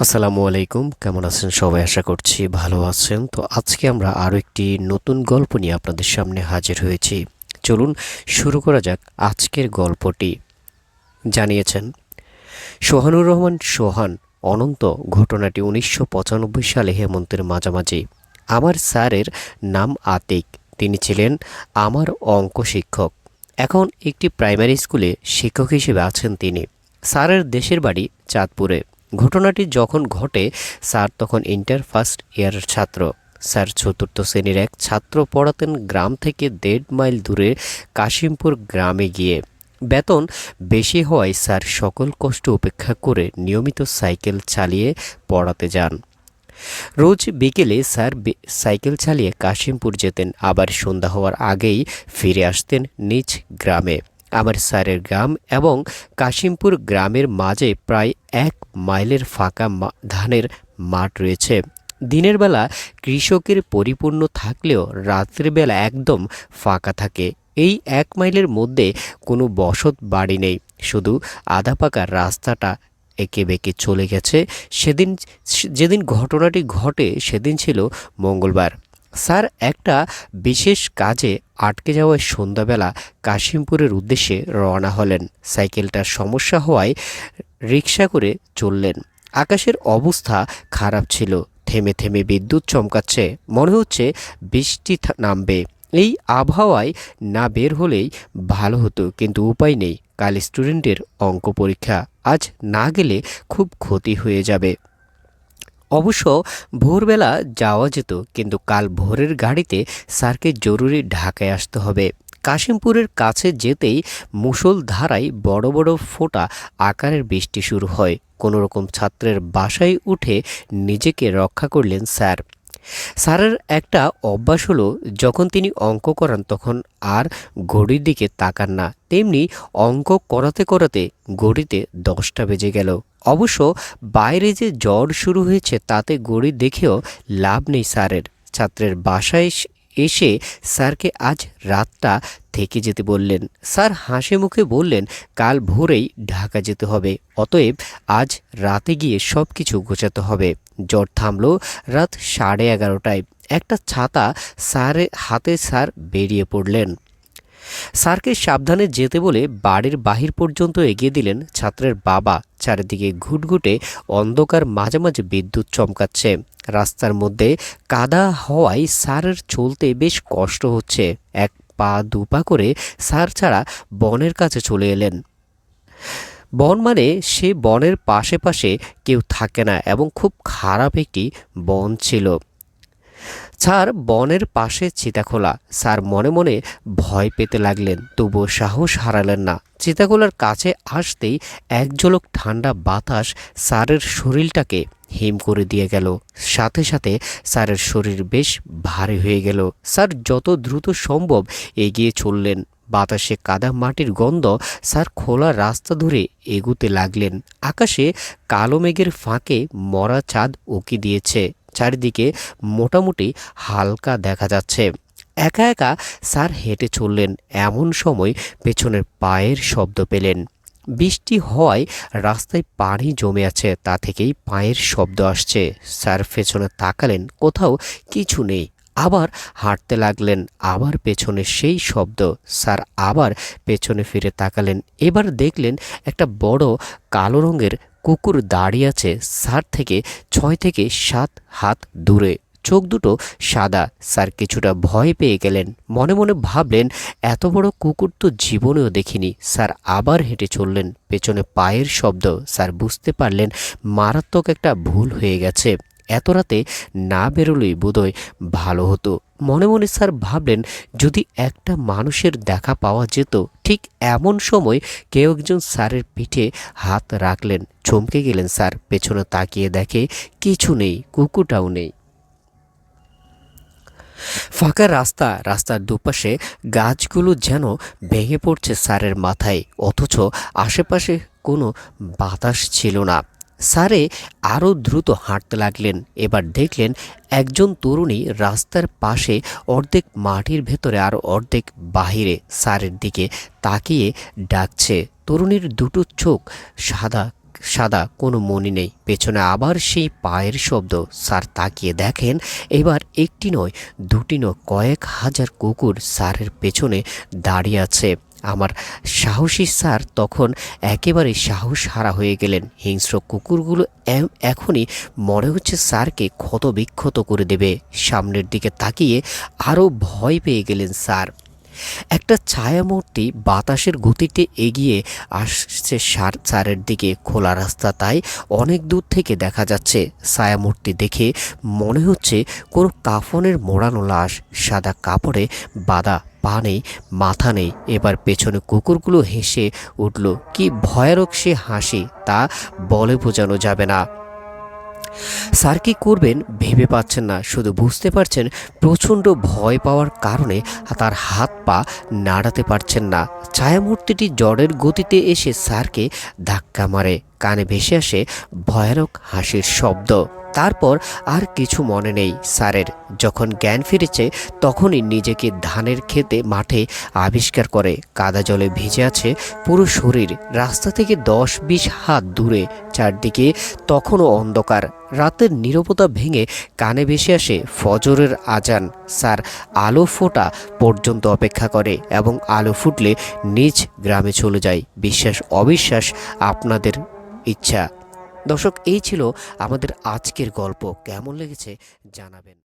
আসসালামু আলাইকুম। কেমন আছেন সবাই? আশা করছি ভালো আছেন। তো আজকে আমরা আরও একটি নতুন গল্প নিয়ে আপনাদের সামনে হাজির হয়েছি। চলুন শুরু করা যাক আজকের গল্পটি। জানিয়েছেন, সোহানুর রহমান সোহান অনন্ত ঘটনাটি উনিশশো পঁচানব্বই সালে হেমন্তের মাঝামাঝি। আমার স্যারের নাম আতিক। তিনি ছিলেন আমার অঙ্ক শিক্ষক। এখন একটি প্রাইমারি স্কুলে শিক্ষক হিসেবে আছেন তিনি। স্যারের দেশের বাড়ি চাঁদপুরে। ঘটনাটি যখন ঘটে, স্যার তখন ইন্টার ফার্স্ট ইয়ারের ছাত্র। স্যার চতুর্থ শ্রেণির এক ছাত্র পড়াতেন গ্রাম থেকে দেড় মাইল দূরে কাশিমপুর গ্রামে গিয়ে। বেতন বেশি হওয়ায় স্যার সকল কষ্ট উপেক্ষা করে নিয়মিত সাইকেল চালিয়ে পড়াতে যান। রোজ বিকেলে স্যার সাইকেল চালিয়ে কাশিমপুর যেতেন, আবার সন্ধ্যা হওয়ার আগেই ফিরে আসতেন নিজ গ্রামে। আমার স্যারের গ্রাম এবং কাশিমপুর গ্রামের মাঝে প্রায় এক মাইলের ফাঁকা ধানের মাঠ রয়েছে। দিনের বেলা কৃষকের পরিপূর্ণ থাকলেও রাত্রের বেলা একদম ফাঁকা থাকে। এই এক মাইলের মধ্যে কোনো বসত বাড়ি নেই। শুধু আধা পাকা রাস্তাটা একে বেঁকে চলে গেছে। সেদিন যেদিন ঘটনাটি ঘটে সেদিন ছিল মঙ্গলবার। স্যার, একটা বিশেষ কাজে আটকে যাওয়ায় সন্ধ্যাবেলা কাশিমপুরের উদ্দেশ্যে রওনা হলেন। সাইকেলটার সমস্যা হওয়ায় রিক্সা করে চললেন। আকাশের অবস্থা খারাপ ছিল। থেমে থেমে বিদ্যুৎ চমকাচ্ছে। মনে হচ্ছে বৃষ্টি নামবে। এই আবহাওয়ায় না বের হলেই ভালো হতো, কিন্তু উপায় নেই। কাল স্টুডেন্টের অঙ্ক পরীক্ষা। আজ না গেলে খুব ক্ষতি হয়ে যাবে। অবশ্য ভোরবেলা যাওয়া যেত, কিন্তু কাল ভোরের গাড়িতে স্যারকে জরুরি ঢাকায় আসতে হবে। কাশিমপুরের কাছে যেতেই মুসলধারায় বড় বড় ফোঁটা আকারের বৃষ্টি শুরু হয়। কোনোরকম ছাত্রের বাসায় উঠে নিজেকে রক্ষা করলেন স্যার। স্যারের একটা অভ্যাস হলো, যখন তিনি অঙ্ক করান তখন আর ঘড়ির দিকে তাকান না, তেমনি অঙ্ক করাতে করাতে ঘড়িতে দশটা বেজে গেল। অবশ্য বাইরে যে জ্বর শুরু হয়েছে তাতে ঘড়ি দেখেও লাভ নেই স্যারের। ছাত্রের বাসায় এস- এসে স্যারকে আজ রাতটা থেকে যেতে বললেন। স্যার হাসি মুখে বললেন, কাল ভোরেই ঢাকা যেতে হবে, অতএব আজ রাতে গিয়ে সব কিছু গোছাতে হবে। জ্বর থামলো রাত সাড়ে এগারোটায়। একটা ছাতা স্যারের হাতে স্যার বেরিয়ে পড়লেন। স্যারকে সাবধানে যেতে বলে বাড়ির বাহির পর্যন্ত এগিয়ে দিলেন ছাত্রের বাবা। চারিদিকে ঘুটঘুটে অন্ধকার মাঝে মাঝে বিদ্যুৎ চমকাচ্ছে। রাস্তার মধ্যে কাদা হওয়ায় স্যারের চলতে বেশ কষ্ট হচ্ছে। এক পা দু পা করে স্যার ছাড়া বনের কাছে চলে এলেন। বন মানে সে বনের পাশে পাশে কেউ থাকে না এবং খুব খারাপ একটি বন ছিল। স্যার, বনের পাশে চিতাখোলা। স্যার মনে মনে ভয় পেতে লাগলেন, তবুও সাহস হারালেন না। চিতাখোলার কাছে আসতেই এক ঝলক ঠান্ডা বাতাস স্যারের শরীরটাকে হিম করে দিয়ে গেল। সাথে সাথে স্যারের শরীর বেশ ভারী হয়ে গেল। স্যার যত দ্রুত সম্ভব এগিয়ে চললেন। বাতাসে কাদা মাটির গন্ধ স্যার খোলা রাস্তা ধরে এগুতে লাগলেন। আকাশে কালো মেঘের ফাঁকে মরা চাঁদ উকি দিয়েছে। চারিদিকে মোটামুটি হালকা দেখা যাচ্ছে। একা একা স্যার হেঁটে চললেন। এমন সময় পেছনের পায়ের শব্দ পেলেন। বৃষ্টি হওয়ায় রাস্তায় পানি জমে আছে, তা থেকেই পায়ের শব্দ আসছে। স্যার পেছনে তাকালেন, কোথাও কিছু নেই। আবার হাঁটতে লাগলেন, আবার পেছনে সেই শব্দ। স্যার আবার পেছনে ফিরে তাকালেন। এবার দেখলেন একটা বড় কালো রঙের কুকুর দাঁড়িয়ে আছে স্যার থেকে ছয় থেকে সাত হাত দূরে। চোখ দুটো সাদা। স্যার কিছুটা ভয় পেয়ে গেলেন। মনে মনে ভাবলেন, এত বড় কুকুর তো জীবনেও দেখিনি। স্যার আবার হেঁটে চললেন। পেছনে পায়ের শব্দ। স্যার বুঝতে পারলেন, মারাত্মক একটা ভুল হয়ে গেছে। এত রাতে না বেরোলেই বোধহয় ভালো হতো। মনে মনে স্যার ভাবলেন, যদি একটা মানুষের দেখা পাওয়া যেত, ঠিক এমন সময় কেউ একজন স্যারের পিঠে হাত রাখলেন। চমকে গেলেন স্যার, পেছনে তাকিয়ে দেখে কিছু নেই, কুকুরটাও নেই। ফাঁকা রাস্তা, রাস্তার দুপাশে গাছগুলো যেন ভেঙে পড়ছে স্যারের মাথায়, অথচ আশেপাশে কোনো বাতাস ছিল না। স্যারে আরও দ্রুত হাঁটতে লাগলেন। এবার দেখলেন একজন তরুণী রাস্তার পাশে অর্ধেক মাটির ভেতরে আর অর্ধেক বাহিরে স্যারের দিকে তাকিয়ে ডাকছে। তরুণীর দুটো চোখ সাদা সাদা, কোনো মনি নেই। পেছনে আবার সেই পায়ের শব্দ। স্যার তাকিয়ে দেখেন, এবার একটি নয়, দুটি নয়, কয়েক হাজার কুকুর স্যারের পেছনে দাঁড়িয়ে আছে। আমার সাহসী স্যার তখন একেবারে সাহস হারা হয়ে গেলেন। হিংস্র কুকুরগুলো এখনই মনে হচ্ছে স্যারকে ক্ষত বিক্ষত করে দেবে। সামনের দিকে তাকিয়ে আরও ভয় পেয়ে গেলেন স্যার। একটা ছায়ামূর্তি বাতাসের গতিতে এগিয়ে আসছে সার, স্যারের দিকে। খোলা রাস্তা তাই অনেক দূর থেকে দেখা যাচ্ছে। ছায়ামূর্তি দেখে মনে হচ্ছে কোনো কাফনের মোড়ানো লাশ, সাদা কাপড়ে বাঁধা পা নেই, মাথা নেই। এবার পেছনে কুকুরগুলো হেসে উঠল, কি ভয়ানক সে হাসি, তা বলে বোঝানো যাবে না। স্যার কি করবেন ভেবে পাচ্ছেন না, শুধু বুঝতে পারছেন প্রচণ্ড ভয় পাওয়ার কারণে তার হাত পা নাড়াতে পারছেন না। ছায়ামূর্তিটি জড়ের গতিতে এসে স্যারকে ধাক্কা মারে, কানে ভেসে আসে ভয়ানক হাসির শব্দ। তারপর আর কিছু মনে নেই স্যারের। যখন জ্ঞান ফিরেছে, তখনই নিজেকে ধানের খেতে মাঠে আবিষ্কার করে। কাদা জলে ভিজে আছে পুরো শরীর। রাস্তা থেকে দশ বিশ হাত দূরে। চারদিকে তখনও অন্ধকার। রাতের নীরবতা ভেঙে কানে ভেসে আসে ফজরের আজান। স্যার, আলো ফোটা পর্যন্ত অপেক্ষা করে এবং আলো ফুটলে নিজ গ্রামে চলে যায়। বিশ্বাস অবিশ্বাস আপনাদের ইচ্ছা। দর্শক এই ছিল আমাদের আজকের গল্প। কেমন লেগেছে জানাবেন।